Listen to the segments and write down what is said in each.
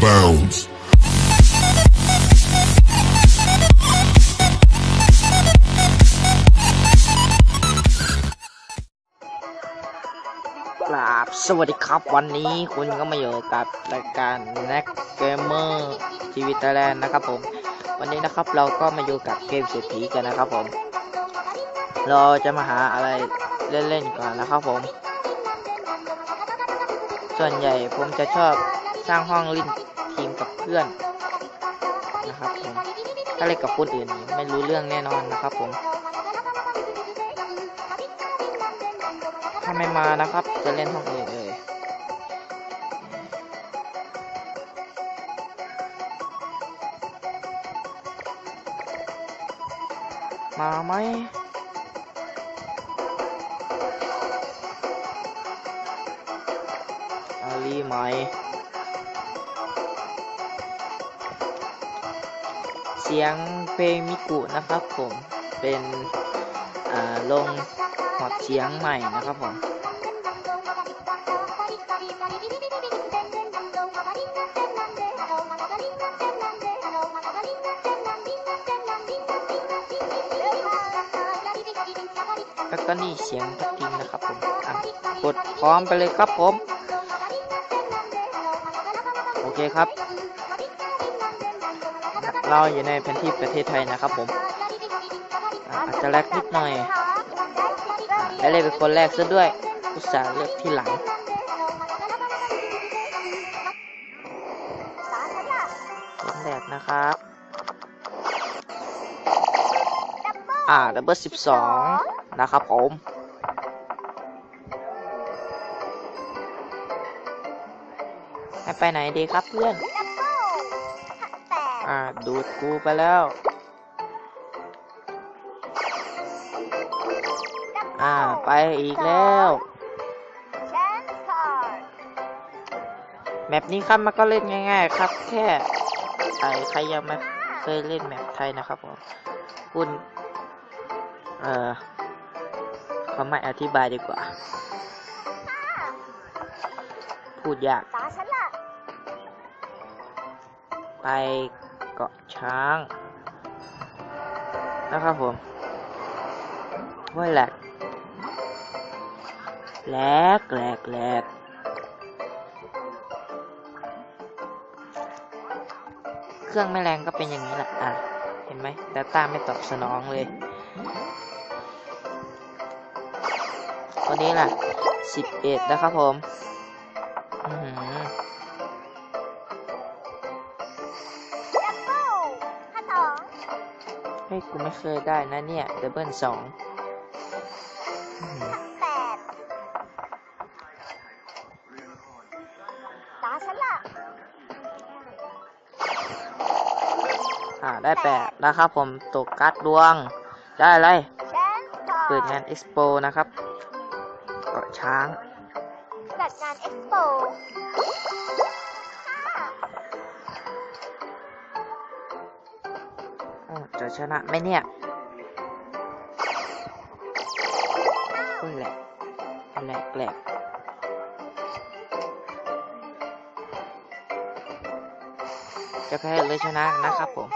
bounds. กราบสวัสดีครับวันนี้คุณก็มาอยู่กับรายการ Neck Gamer TV Thailand นะครับผม วันนี้นะครับเราก็มาอยู่กับเกมเศรษฐีกันนะครับผม เราจะมาหาอะไรเล่นๆก่อนนะครับผม ส่วนใหญ่ผมจะชอบสร้างห้องเล่น พื่อนนะครับผมถ้าเล่นกับคนอื่นไม่รู้เรื่องแน่นอนนะครับผมถ้าไม่มานะครับ จะเล่นห้องอื่นเลยมาไหมอาลีไหม สียงเพลงมิกุนะครับผมเป็นอ่าลงหอดเสียงใหม่นะครับผมแล้วก็นี่เสียงพัดทิงนะครับผมกดพร้อมไปเลยครับผม โอเคครับ เราอยู่ในแผนที่ประเทศไทยนะครับผมอาจจะแลกนิดหน่อยอะได้เลยเป็นคนแรกซะด้วย อุตส่าห์เลือกที่หลัง คนแรกนะครับ อ่าดับเบิลสิบสองนะครับผมให้ไปไหนดีครับเพื่อน อ่าดูดกูไปแล้ว อ่า ไปอีกแล้ว แมปนี้ครับมันก็เล่นง่าย ๆ ครับ แค่ใครใครยังไม่เคยเล่นแมปไทยนะครับผมคุณเอ่อเขาไม่อธิบายดีกว่า พูดยาก ไป เกาะช้างนะครับผมว่าแหลกแหลกแหลกแหลกเครื่องไม่แรงก็เป็นอย่างนี้แหละอะ เห็นไหมดาต้าไม่ตอบสนองเลยตัวนี้ล่ะสิบเอ็ดนะครับผม อือ ยกูไม่เคยได้นะเนี่ยดับเบิลสองอื้อหืออ่าได้แปดนะครับผมตกการ์ดดวง ได้อะไรเปิดงานเอ็กซ์โปนะครับเกาะช้าง จัดงานเอ็กซ์โป จะชนะไหมเนี่ยโอ้ยแหลกแหลกแหลกจะแพ้หรือชนะนะครับผม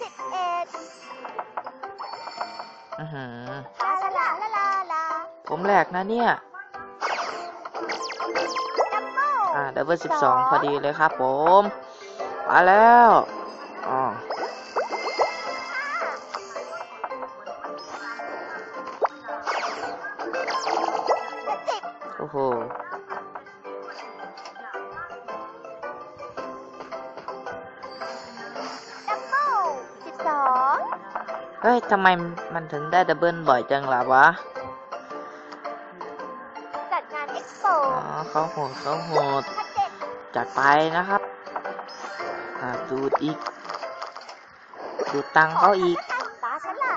สิบเอ็ดอือหือลาลาลาลาลาผมแหลกนะเนี่ย เบิลอ่าดับเบิลสิบสองพอดีเลยครับผมมาแล้วอ๋อสิบโอ้โหดับเบิลสิบสองเฮ้ย ทำไมมันถึงได้ดับเบิลบ่อยจังล่ะวะ จัดงานเอ็กซ์โปอ๋อเขาโหดเขาโหดพันเจ็ดจัดไปนะครับอ่าดูดอีก ดูดตังค์เขาอีกตาฉันล่ะ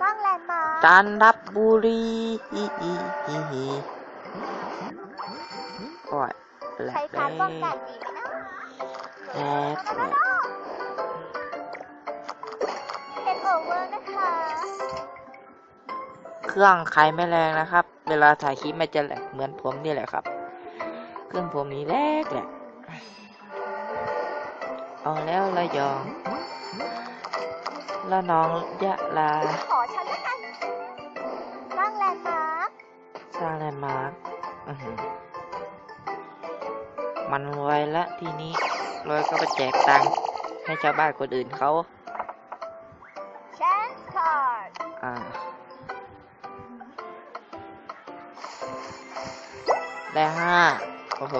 สร้างแลนด์มาร์คจันทบุรีอีอีอีอีโอ้ยแหลใช้กเลการป้องกัยนดีไหมนะแหลกแหลกเป็นโอเวอร์นะคะครื่องใครไม่แรงนะครับ เวลาถ่ายคลิปมันจะแหลกเหมือนผมนี่แหละครับ เครื่องผมนี้แรกแหละ เอาแล้วระยองแล้วน้องยะลาขอฉันแล้วกันสร้างแลนด์มาร์คสร้างแลนด์มาร์คอื้อหือมันรวยละทีนี้รวยก็ไปแจกตังค์ให้ชาวบ้านคนอื่นเขาแชนส์คาร์ดอ่าได้ห้าโอ้โห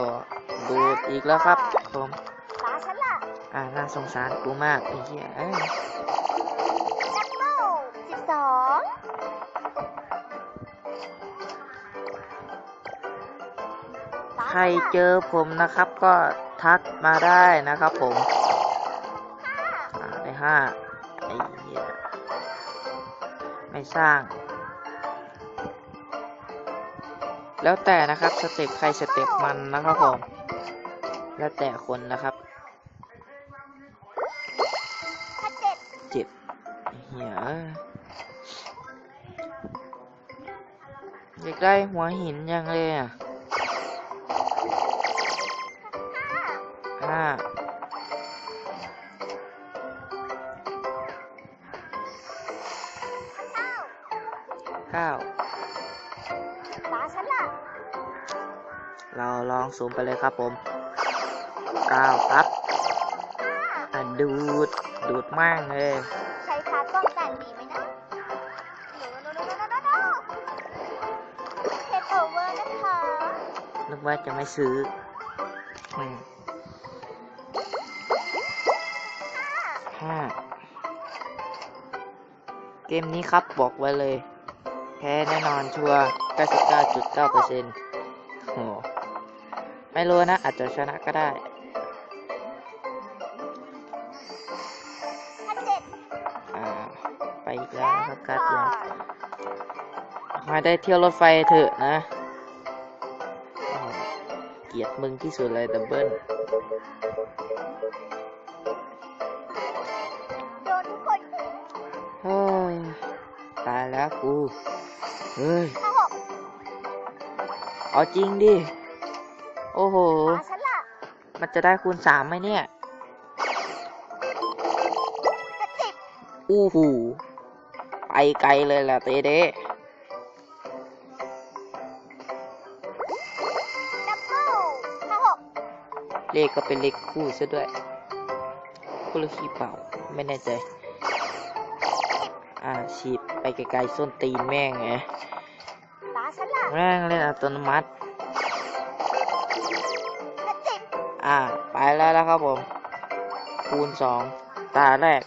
ดูดอีกแล้วครับผมตาฉันล่ะ อ่าน่าสงสารกูมากไอ้เหี้ยเอ้ยแอปเปิลสิบสองใครเจอผมนะครับก็ทักมาได้นะครับผมอ่าได้ห้าไอ้เหี้ยไม่สร้าง แล้วแต่นะครับสเต็ปใครสเต็ปมันนะครับผมแล้วแต่คนนะครับ ได้หัวหินยังเลยอะห้าเก้าตาฉันล่ะ เราลองซูมไปเลยครับผมเก้าครับ อะดูด ดูดมั่งเลย นึกว่าจะไม่ซื้ออืมห้าห้าเกมนี้ครับบอกไว้เลย แพ้แน่นอนชัวร์99.9%โห ไม่รู้นะ อาจจะชนะก็ได้พันเจ็ดอ่าไปอีกแชแล้วนนะครับส์การ์ดคาเดียวร์ดมาได้เที่ยวรถไฟเถอะนะโอ้โหเก ลียดมึงที่สุดเลยดับเบิลโดนทุกคนเฮ้ยตายแล้วกู เฮ้ยห้าหกเอาจริงดิ โอ้โหตาฉันล่ะมันจะได้คูณสามไหมเนี่ยเจ็ดสิบอู้หู ไปไกลเลยแหละเตเด เลขก็เป็นเลขคู่ซะด้วยคู่หรือขี้เปล่า ไม่แน่ใจ อ่าฉีดไปไกลๆส้นตีนแม่งไงแม่งเล่นอัตโนมัติ อ่า ไปแล้วนะครับผม คูณสองตาแรก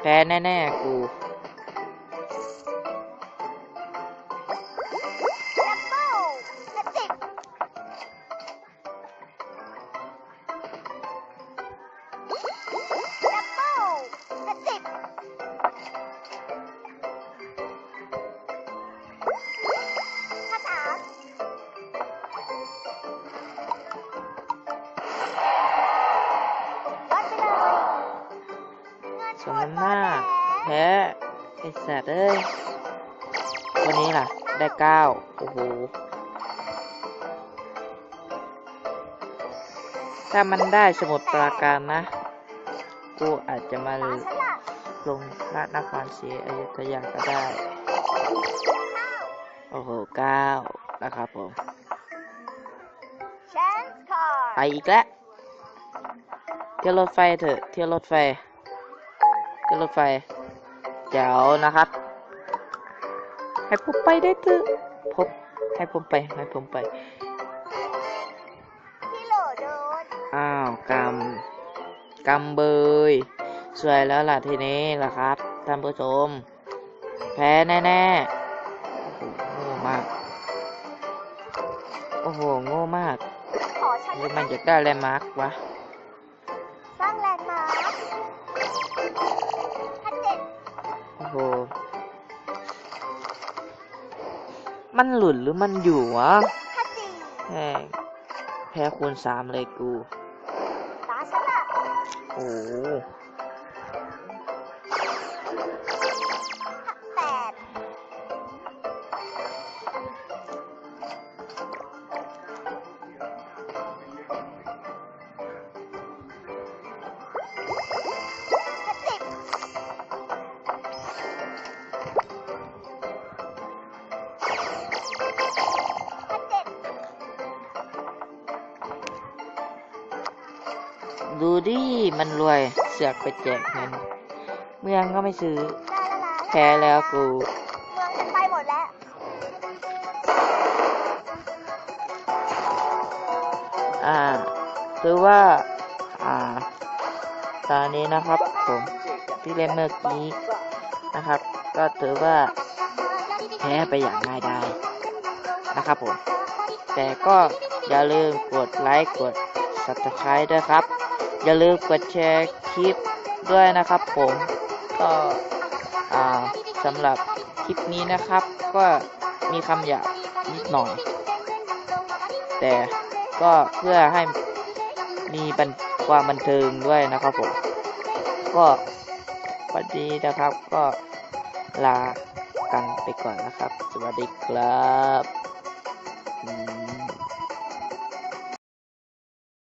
แพ้แน่ ๆ กู สทมอนน้ำหน้าแพ้แพ้ไอ้สัตว์เอ้ย วันนี้ล่ะ ได้เก้าโอ้โห ถ้ามันได้สมุดปราการนะ กูอาจจะมาตาฉันล่ะลงพระนครศรีอยุธยาก็ได้ข้าวโอ้โหเก้านะครับผมแชนส์คาร์ไปอีกแล้ว เที่ยวรถไฟเถอะ เที่ยวรถไฟ เที่ยวรถไฟเจ๋วนะครับ ให้ผมไปได้เถอะผมให้ผมไปให้ผมไปพี่โหลโดนอ้าวกำกำเบยสวยแล้วล่ะทีนี้ล่ะครับท่านผู้ชม แพ้แน่ๆโอ้โหโง่มาก โอ้โหโง่มากขอฉันหรือมันอยากได้แลนด์มาร์กวะ โอ้โหมันหลุดหรือมันอยู่วะพันสี่แม่งแพ้คูณสามเลยกูตาฉันล่ะโอ้ ดูดิมันรวยเสือกไปแจกเงินเมืองก็ไม่ซื้อ แพ้แล้วกู เมืองฉันไปหมดแล้ว อ่าคือว่า อ่า ตอนนี้นะครับ ผมที่เล่นเมื่อกี้นะครับ ก็ถือว่าแพ้ไปอย่างง่ายดายนะครับผม แต่ก็อย่าลืมกดไลค์กด subscribe ด้วยครับ อย่าลืมกดแชร์คลิปด้วยนะครับผมก็สำหรับคลิปนี้นะครับ ก็มีคำหยาบนิดหน่อย แต่ก็เพื่อให้มีบันความบันเทิงด้วยนะครับผม ก็วันนี้นะครับก็ลากันไปก่อนนะครับ สวัสดีครับ